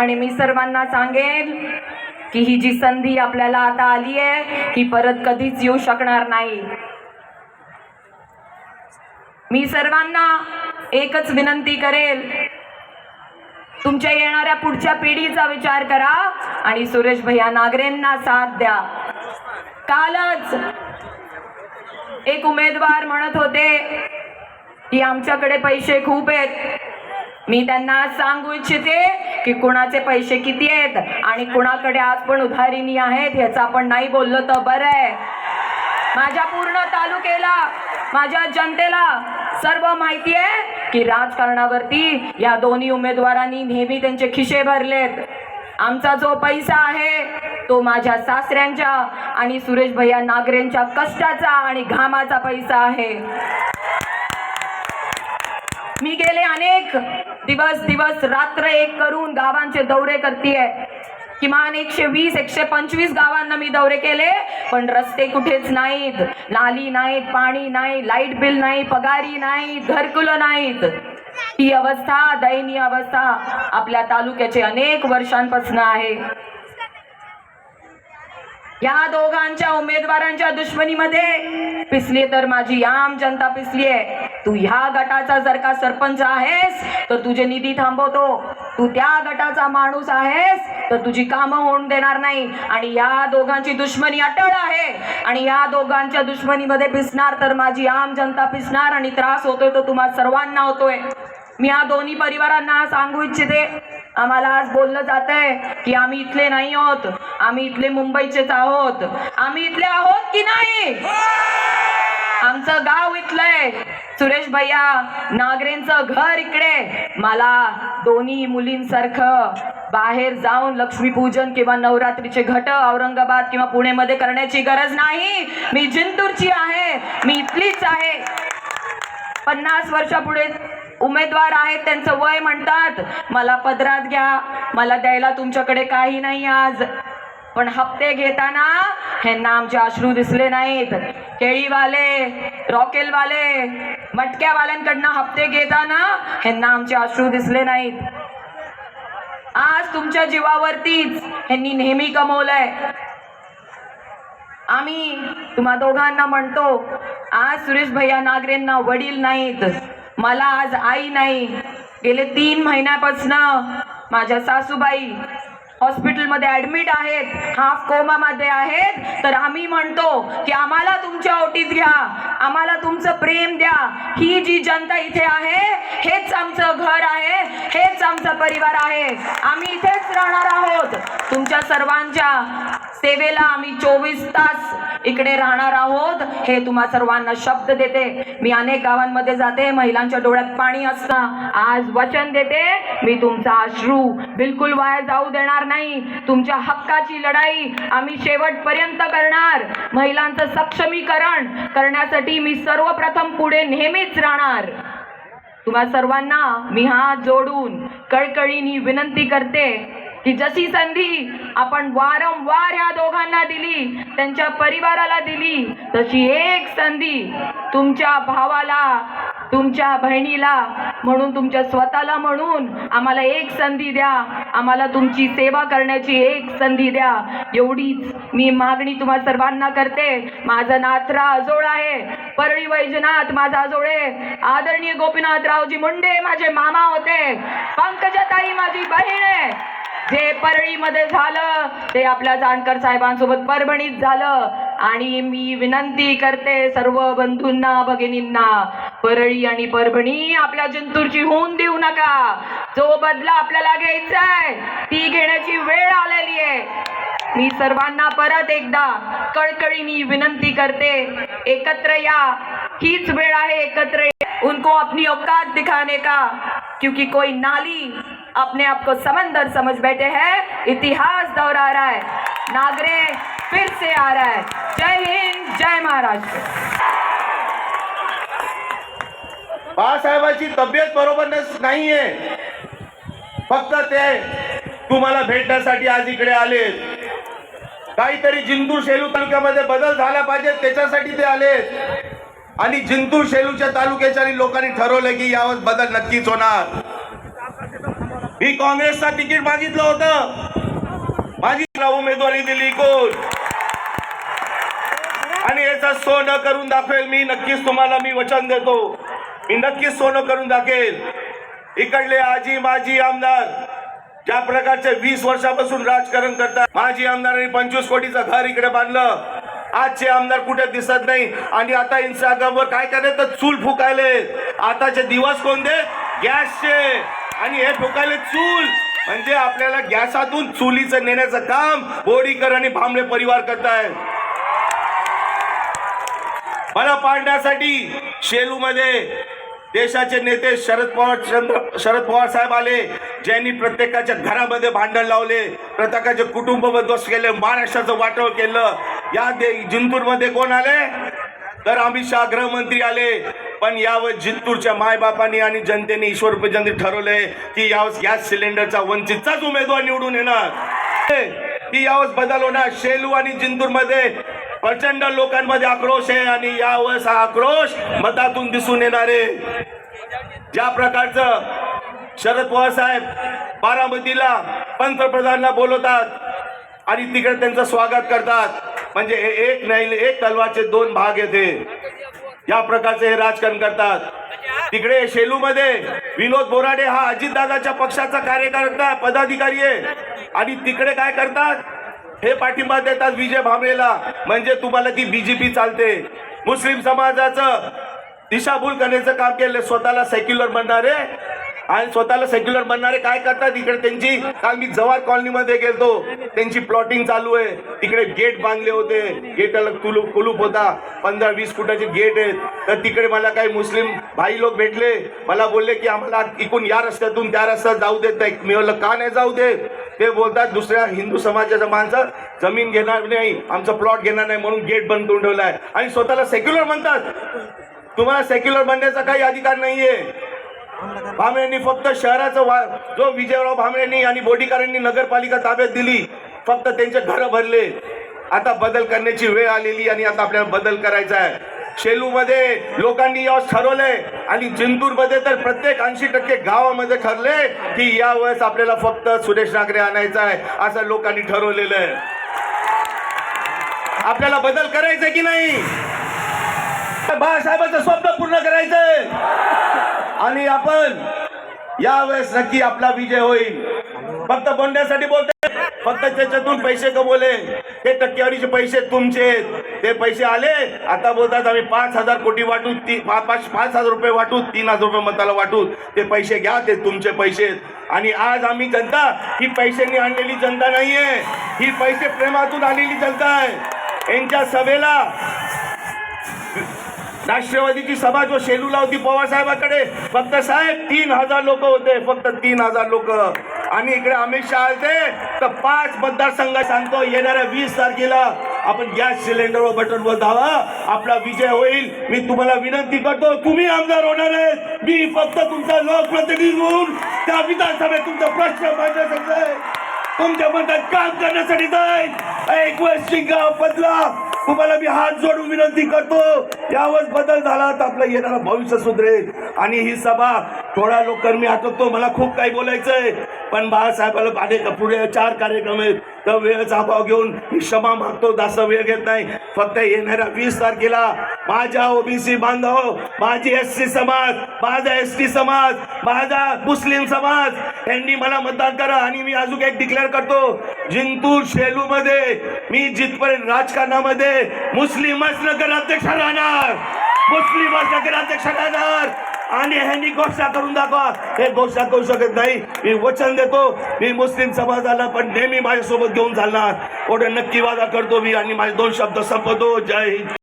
आणि मी सर्वांना सांगेन की ही जी संधी आपल्याला आता आली आहे ही परत कधीच येऊ शकणार नाही. मी सर्वांना एकच विनंती करेल. तुमच्या येणाऱ्या पुढच्या पिढीचा विचार करा आणि सुरेश भैया नागरेंना साथ द्या. कालच एक उमेदवार म्हणत होते की आमच्याकडे पैसे खूप आहेत. मी त्यांना सांगू इच्छिते की कुणाचे पैसे किती आहेत आणि कुणाकडे आज पण उधारीनी आहेत ह्याचं आपण नाही बोललो तर बरं आहे. माझ्या पूर्ण तालुक्याला माझ्या जनतेला सर्व माहिती आहे की राजकारणावरती या दोन्ही उमेदवारांनी नेहमी त्यांचे खिशे भरलेत. आमचा जो पैसा आहे तो माझ्या सासऱ्यांच्या आणि सुरेश भैया नागरेंच्या कष्टाचा आणि घामाचा पैसा आहे. मी गेले अनेक दिवस दिवस रात्र एक करून गावांचे दौरे करतीये. किमान एकशे वीस एकशे पंचवीस गावांना मी दौरे केले पण रस्ते कुठेच नाहीत. नाली नाहीत पाणी नाही लाइट बिल नाही पगारी नाही घरकुलं नाहीत. ही अवस्था दयनीय अवस्था आपल्या तालुक्याचे अनेक वर्षांपासून आहे. या दोघांच्या उमेदवारांच्या दुश्मनीमध्ये पिसली तर माझी आम जनता पिसली आहे तू ह्या गटाचा जर का सरपंच आहेस तर तुझे निधी थांबवतो. तू त्या गटाचा माणूस आहेस तर तुझी कामं होऊन देणार नाही. आणि या दोघांची दुश्मनी अटळ आहे. आणि या दोघांच्या दुश्मनीमध्ये पिसणार तर माझी आम जनता पिसणार आणि त्रास होतोय तो तुम्हा सर्वांना होतोय. मी या दोन्ही परिवारांना सांगू इच्छिते. आम्हाला आज बोललं जात आहे की आम्ही इथले नाही आहोत. आम्ही इथले मुंबईचेच आहोत. आम्ही इथले आहोत की नाही? आमचं गाव इथलंय सुरेश भैया नागरेंचं घर इकडे. मला दोन्ही मुलींसारखं बाहेर जाऊन लक्ष्मीपूजन किंवा नवरात्रीचे घट औरंगाबाद किंवा पुणेमध्ये करण्याची गरज नाही. मी जिंतूरची आहे. मी इथलीच आहे. पन्नास वर्षापुढे उमेदवार आहेत त्यांचं वय म्हणतात. मला पदरात घ्या. मला द्यायला तुमच्याकडे काही नाही आज. पण हप्ते घेताना ह्यांना आमचे अश्रू दिसले नाहीत. केळीवाले रॉकेलवाले मटक्यावाल्यांकडनं हप्ते घेताना ह्यांना आमचे अश्रू दिसले नाहीत. आज तुमच्या जीवावरतीच ह्यांनी नेहमी कमवलंय. आम्ही तुम्हा दोघांना म्हणतो आज सुरेश भैया नागरेंना वडील नाहीत. मला आज आई नाही. गेले तीन महिन्यापासनं माझ्या सासूबाई हॉस्पिटलमध्ये ॲडमिट आहेत हाफ कोमामध्ये आहेत. तर आम्ही म्हणतो की आम्हाला तुमच्या ओटीत घ्या आम्हाला तुमचं प्रेम द्या. ही जी जनता इथे आहे हेच आमचं घर आहे हेच आमचा परिवार आहे. आम्ही इथेच राहणार आहोत. तुमच्या सर्वांच्या सेवेला आम्ही चोवीस तास इकडे राहणार आहोत. हे तुम्हा सर्वांना शब्द देते. मी अनेक गावांमध्ये जाते. महिलांच्या डोळ्यात पाणी असतं. आज वचन देते. मी तुमचा अश्रू बिलकुल वाया जाऊ देणार नाही. तुमच्या हक्काची लढाई आम्ही शेवटपर्यंत करणार. महिलांचं सक्षमीकरण करण्यासाठी मी सर्वप्रथम पुढे नेहमीच राहणार. तुम्हा सर्वांना मी हात जोडून कळकळीनी विनंती करते. की जशी संधी आपण वारंवार या दोघांना दिली त्यांच्या परिवाराला दिली तशी एक संधी तुमच्या भावाला तुमच्या बहिणीला म्हणून तुमच्या स्वतःला म्हणून आम्हाला एक संधी द्या. आम्हाला तुमची सेवा करण्याची एक संधी द्या. एवढीच मी मागणी तुम्हा सर्वांना करते. माझं नाथरा आजोळ आहे. परळी वैजनाथ माझा आजोळे आदरणीय गोपीनाथरावजी मुंडे माझे मामा होते. पंकजताई माझी बहीण आहे. जे परळीमध्ये झालं ते आपल्या जानकर साहेबांसोबत परभणीत झालं. आणि मी विनंती करते सर्व बंधूंना भगिनींना परळी आणि परभणी आपल्या जिंतूरची होऊन देऊ नका. जो बदला आपल्याला घ्यायचा आहे ती घेण्याची वेळ आलेली आहे. मी सर्वांना परत एकदा कळकळीनी विनंती करते एकत्र या. हीच वेळ आहे एकत्र उनको अपनी औकात दिखाने का? क्योंकि कोई नाली अपने आप को समंदर समझ बैठे हैं। इतिहास दोहरा रहा है। नागरे फिर से आ रहा है। जय हिंद जय महाराष्ट्र। बाळासाहेबांची तब्येत बरोबर नाहीये। फक्त ते तुम्हाला भेटण्यासाठी आज इकडे आले काहीतरी जिंतूर शेलू तालुक्यामध्ये बदल झाला पाहिजे त्याच्यासाठी ते आले आणि जिंतूर शेलूच्या तालुक्याच्या लोकांनी ठरवलं की यावर बदल नक्कीच होणार. मी काँग्रेसचा तिकीट मागितलं होतं. माझी उमेदवारी दिली कोण? आणि याचं सोनं करून दाखवेल मी नक्कीच तुम्हाला मी वचन देतो. मी नक्कीच सोनं करून दाखेल. इकडले आजी माजी आमदार ज्या प्रकारचे वीस वर्षापासून राजकारण करतात. माजी आमदारांनी पंचवीस कोटीचं घर इकडे बांधलं. आजचे आमदार कुठे दिसत नाही. आणि आता इंस्टाग्रामवर काय करायचं तर चूल फुकायले आताचे दिवस कोणते? गॅसचे. आणि हे ठोकायले चूल. म्हणजे आपल्याला गॅसातून चुलीचं नेण्याचं काम बोडीकर आणि भांबळे परिवार करतायत मला पाडण्यासाठी शेलूमध्ये देशाचे नेते शरद पवार चंद्र शरद पवार साहेब आले ज्यांनी प्रत्येकाच्या घरामध्ये भांडण लावले प्रत्येकाचे कुटुंब बंदोबस्त केले महाराष्ट्राचं वाटोळ केलं. या दे जिंतूरमध्ये कोण आले? तर अमित शहा गृहमंत्री आले. पण यावर जिंतूरच्या मायबापांनी आणि जनतेने ईश्वर जनते ठरवलंय की यावेळेस गॅस सिलेंडरचा वंचितचाच उमेदवार निवडून येणार. की यावेळेस बदल होणार. शेलू आणि जिंतूरमध्ये प्रचंड लोकांमध्ये आक्रोश आहे आणि यावेळेस हा आक्रोश मतातून दिसून येणार आहे. ज्या प्रकारचं शरद पवार साहेब बारामतीला पंतप्रधानांना बोलवतात आणि तिकडे त्यांचं स्वागत करतात. म्हणजे एक नाही एक तलवारचे दोन भाग येते या प्रकारचे हे राजकारण करतात. तिकडे शेलू मध्ये विनोद बोराडे हा अजितदादाच्या पक्षाचा कार्यकर्ता पदाधिकारी आहे. आणि तिकडे काय करतात? हे पाठिंबा देतात विजय भांबरेला म्हणजे तुम्हाला ती बीजेपी चालते. मुस्लिम समाजाचं दिशाभूल करण्याचं काम केलं स्वतःला सेक्युलर बनणारे आणि स्वतःला सेक्युलर बनणारे काय करतात? इकडे त्यांची काल मी जवाहर कॉलनीमध्ये गेलतो. त्यांची प्लॉटिंग चालू आहे. तिकडे गेट बांधले होते. गेटाला कुलूप कुलूप होता. पंधरा वीस फुटाचे गेट आहेत. तर तिकडे मला काही मुस्लिम भाई लोक भेटले. मला बोलले की आम्हाला इकून या रस्त्यातून त्या रस्त्यात जाऊ देत नाही. मी म्हणलं का नाही जाऊ देत? ते बोलतात दुसऱ्या हिंदू समाजाच्या माणसं जमीन घेणार नाही. आमचं प्लॉट घेणार नाही म्हणून गेट बंद करून ठेवला आहे. आणि स्वतःला सेक्युलर म्हणतात. तुम्हाला सेक्युलर बनण्याचा काही अधिकार नाहीये. भांबळेंनी फक्त शहराचं वा जो विजयराव भांबरेंनी आणि बोडीकरांनी नगरपालिका ताब्यात दिली फक्त त्यांचे घरं भरले. आता बदल करण्याची वेळ आलेली आणि आता आपल्याला बदल करायचा आहे. शेलूमध्ये लोकांनी यावेळेस ठरवलंय आणि जिंतूरमध्ये तर प्रत्येक ऐंशी टक्के गावामध्ये ठरले की यावेळेस आपल्याला फक्त सुरेश नागरे आणायचा आहे असं लोकांनी ठरवलेलं आहे. आपल्याला बदल करायचा की नाही? बाळासाहेबांचं स्वप्न पूर्ण करायचंय. आणि आपण यावेळेस नक्की आपला विजय होईल. फक्त बोलण्यासाठी बोलते. फक्त त्याच्यातून पैसे कमवले. ते टक्केवारीचे पैसे तुमचे ते पैसे आले. आता बोलतात आम्ही पाच हजार कोटी वाटू ती पाच पाच हजार रुपये वाटू तीन हजार रुपये मताला वाटू ते पैसे घ्या ते तुमचे पैसे आणि आज आम्ही जनता ही पैशांनी आणलेली जनता नाहीये. ही पैसे प्रेमातून आलेली जनता आहे. यांच्या सभेला राष्ट्रवादीची सभा जो शेलूला होती पवारसाहेबाकडे फक्त साहेब तीन हजार लोक होते फक्त तीन हजार लोक. आणि इकडे अमित शहा आलते तर पाच मतदारसंघ सांगतो येणाऱ्या वीस तारखेला आपण गॅस सिलेंडरवर बटनवर धावा आपला विजय होईल. मी तुम्हाला विनंती करतो तुम्ही आमदार होणार आहेत. मी फक्त तुमचा लोकप्रतिनिधी म्हणून त्या विधानसभेत तुमचा प्रश्न मांडण्यासाठी तुमच्या मनात काम करण्यासाठी जाईल. एक वर्ष गाव बदला. तुम्हाला मी हात जोडून विनंती करतो यावर बदल झाला तर आपलं येणारा भविष्य सुधरेल. आणि ही सभा थोडा लोकर मी आटवतो मला खूप काही बोलायचंय. पण बाळासाहेबाला भाडे पुढे चार कार्यक्रम आहेत. तर वेळेचा अभाव घेऊन मी क्षमा मागतो जास्त वेळ घेत नाही. फक्त येणाऱ्या वीस तारखेला माझ्या ओबीसी बांधव माझी एस सी समाज माझा एस टी समाज माझा मुस्लिम समाज यांनी मला मतदान करा आणि मी अजून एक डिक्लेअर करतो. जिंतूर शेलू मध्ये मी जिथपर्यंत राजकारणामध्ये मुस्लिमच नगराध्यक्ष राहणार. मुस्लिमच नगराध्यक्ष राहणार. आणि ह्यांनी घोषणा करून दाखवा. हे घोषणा करू शकत नाही. मी वचन देतो. मी मुस्लिम समाजाला पण नेहमी माझ्यासोबत घेऊन चालणार. एवढं नक्की वादा करतो मी आणि माझे दोन शब्द संपवतो. जय हिंद.